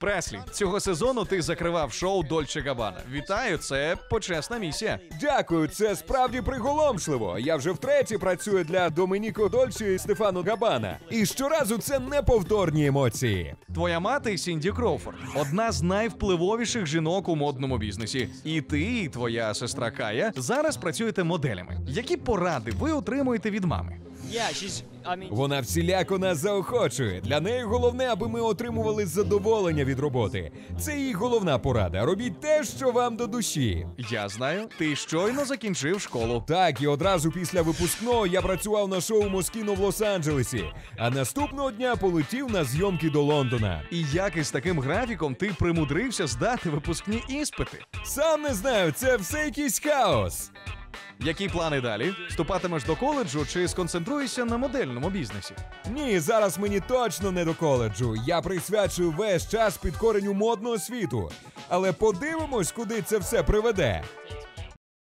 Преслі, цього сезону ти закривав шоу Дольче Габана. Вітаю, це почесна місія. Дякую, це справді приголомшливо. Я вже втретє працюю для Домініко Дольче і Стефано Габана. І щоразу це неповторні емоції. Твоя мати Сінді Кроуфорд, одна з найвпливовіших жінок у модному бізнесі. І ти, і твоя сестра Кая зараз працюєте моделями. Які поради ви отримуєте від мами? Вона всіляко нас заохочує. Для неї головне, аби ми отримували задоволення від роботи. Це її головна порада. Робіть те, що вам до душі. Я знаю, ти щойно закінчив школу. Так, і одразу після випускного я працював на шоу Москіно в Лос-Анджелесі, а наступного дня полетів на зйомки до Лондона. І як із таким графіком ти примудрився здати випускні іспити? Сам не знаю, це все якийсь хаос. Які плани далі? Вступатимеш до коледжу чи сконцентруєшся на модельному бізнесі? Ні, зараз мені точно не до коледжу. Я присвячую весь час підкоренню модного світу. Але подивимось, куди це все приведе.